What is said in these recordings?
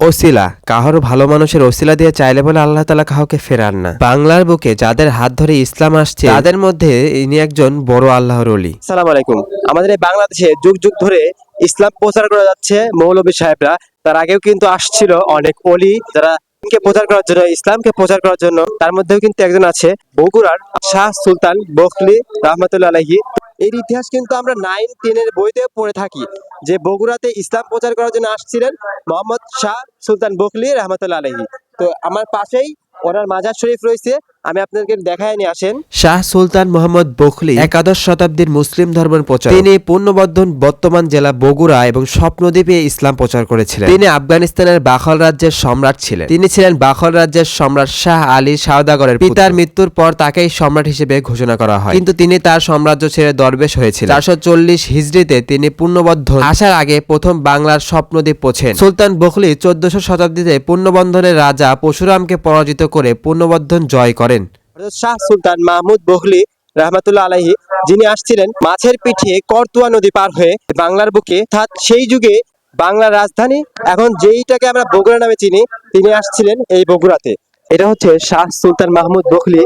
ওসিলা কাহর ভালো মানুষের ওসিলা দিয়ে চাইলে বলে আল্লাহ তালা কাহকে ফেরান না। বাংলার বুকে যাদের হাত ধরে ইসলাম আসছে, তাদের মধ্যে ইনি একজন বড় আল্লাহর অলি সালাম আলাইকুম। আমাদের এই বাংলাদেশে যুগ যুগ ধরে ইসলাম প্রচার করা যাচ্ছে মৌলবী সাহেবরা। তার আগেও কিন্তু আসছিল অনেক অলি যারা ইসলামকে প্রচার করার জন্য, ইসলামকে প্রচার করার জন্য, তার মধ্যেও কিন্তু একজন আছে বগুড়ার শাহ সুলতান বকলি রহমতুল্লা আলহি এর ইতিহাস কিন্তু আমরা নাইন, টেনের বইতে পড়ে থাকি যে বগুড়াতে ইসলাম প্রচার করার জন্য আসছিলেন মোহাম্মদ শাহ সুলতান বখলি রহমতুল্লা আলহি তো আমার পাশেই ওনার মাজার শরীফ রয়েছে আমি আপনাদেরকে দেখায় নিয়ে আসেন। শাহ সুলতান মোহাম্মদ বখলি একাদশ শতাব্দীর মুসলিম ধর্মের প্রচার তিনি পূর্ণবর্ধন বর্তমান জেলা বগুড়া এবং স্বপ্নদ্বীপে ইসলাম প্রচার করেছিলেন। তিনি আফগানিস্তানের বাখল রাজ্যের সম্রাট ছিলেন। তিনি ছিলেন বাখল রাজ্যের সম্রাট শাহ আলী সাউদাগরের পিতার মৃত্যুর পর তাকেই সম্রাট হিসেবে ঘোষণা করা হয়। কিন্তু তিনি তার সাম্রাজ্য ছেড়ে দরবেশ হয়েছিলেন। চারশো চল্লিশ হিজড়িতে তিনি পূর্ণবর্ধন আসার আগে প্রথম বাংলার স্বপ্নদ্বীপ পৌঁছেন। সুলতান বখলি চোদ্দশো শতাব্দীতে পূর্ণবন্ধনের রাজা পরশুরামকে পরাজিত করে পূর্ণবর্ধন জয় করেন। হযরত শাহ সুলতান মাহমুদ বহলি রহমাতুল্লা আলাহি যিনি আসছিলেন মাছের পিঠে করতুয়া নদী পার হয়ে বাংলার বুকে, অর্থাৎ সেই যুগে বাংলার রাজধানী, এখন যেইটাকে আমরা বগুড়া নামে চিনি, তিনি আসছিলেন এই বগুড়াতে। এটা হচ্ছে শাহ সুলতান মাহমুদ বখলি,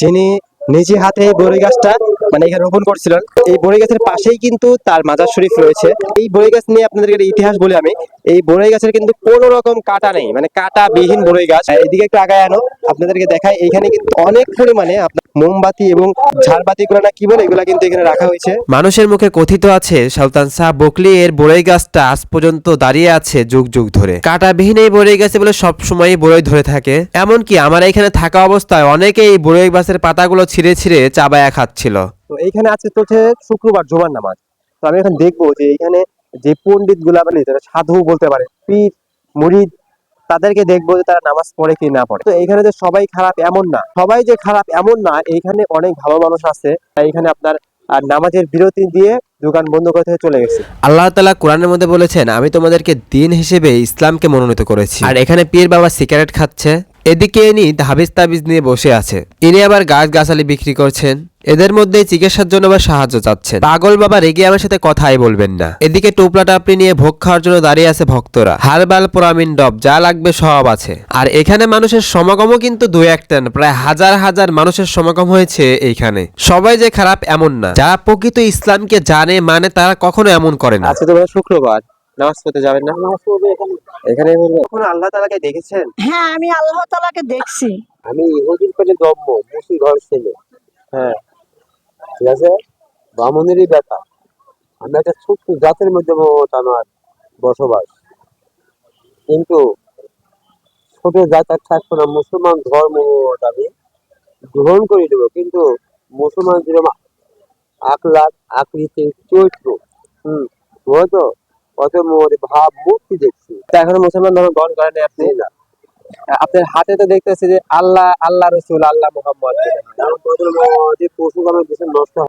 যিনি নিজে হাতে বড়ি গাছটা মানে এখানে রোপণ করছিলেন এই বড়ই গাছের পাশেই কিন্তু তার মাজার শরীফ রয়েছে। এই বড়ই গাছ নিয়ে আপনাদেরকে ইতিহাস বলি আমি। এই বড়ই গাছের কিন্তু কোনো রকম কাটা নেই মানে কাটা বিহীন বড়ই গাছ। এদিকে একটু আগায় আনো, আপনাদেরকে দেখাই, এখানে কিন্তু অনেক পরিমাণে মোমবাতি এবং ঝাড়বাতি করে না কি বলে, এগুলা কিন্তু এখানে রাখা হয়েছে। মানুষের মুখে কথিত আছে, সালতান শাহ বকলি, এর বড়ই গাছটা আজ পর্যন্ত দাঁড়িয়ে আছে যুগ যুগ ধরে। কাটাবিহীন এই বড়ই গাছে বলে সব সময় বড়ই ধরে থাকে। এমনকি আমার এখানে থাকা অবস্থায় অনেকে এই বড়ই গাছের পাতাগুলো ছিঁড়ে ছিঁড়ে চাবায়া খাচ্ছিল। তো এইখানে আছে তো হচ্ছে শুক্রবার জুমার নামাজ। তো আমি এখন দেখব যে এখানে যে পণ্ডিতগুলা মানে যারা সাধু বলতে পারে পীর মুরিদ তাদেরকে দেখব যে তারা নামাজ পড়ে কি না পড়ে। তো এখানে যে সবাই খারাপ এমন না সবাই যে খারাপ এমন না এইখানে অনেক ভালো মানুষ আছে। এইখানে আপনার আর নামাজের বিরতি দিয়ে দোকান বন্ধ করতে চলে গেছে। আল্লাহ তালা কোরআনের মধ্যে বলেছেন আমি তোমাদেরকে দিন হিসেবে ইসলামকে মনোনীত করেছি। আর এখানে পীর বাবা সিগারেট খাচ্ছে। এদিকে ইনি হাবিজ তাবিজ নিয়ে বসে আছে। ইনি আবার গাছ গাছালি বিক্রি করছেন। এদের মধ্যে চিকিৎসার জন্য আবার সাহায্য চাচ্ছেন। পাগল বাবা রেগে আমার সাথে কথাই বলবেন না। এদিকে টোপলা টাপড়ি নিয়ে ভোগ খাওয়ার জন্য দাঁড়িয়ে আছে ভক্তরা। হারবাল পোরামিন ডব যা লাগবে সব আছে। আর এখানে মানুষের সমাগমও কিন্তু দুই একটা প্রায় হাজার হাজার মানুষের সমাগম হয়েছে এইখানে সবাই যে খারাপ এমন না। যারা প্রকৃত ইসলামকে জানে মানে তারা কখনো এমন করে না। আজকে তো ভাই শুক্রবার। নামাজ পড়তে যাবেন না? এখানে। কখনো আল্লাহ তালাকে দেখেছেন? হ্যাঁ আমি আল্লাহ তালাকে দেখছি। আমি ইহুদির পেটে জন্ম মুসি ঘর ছেলে। হ্যাঁ। ঠিক আছে? ব্রাহ্মণেরই ব্যথা আমি একটা ছোট্ট জাতের মধ্যে আমার বসবাস। কিন্তু ছোট জাত আর থাকব না, মুসলমান ধর্ম আমি গ্রহণ করে দেবো। কিন্তু মুসলমান যেরকম আকলাক আকৃতি, চরিত্র, হম হয়তো অত ভাব মূর্তি দেখছি। এখনও মুসলমান ধর্ম গ্রহণ করেন আপনি? না। আপনার হাতে তো দেখতেছি যে আল্লাহ আল্লাহ রসুল আল্লাহ মোহাম্মদ। পশু নষ্ট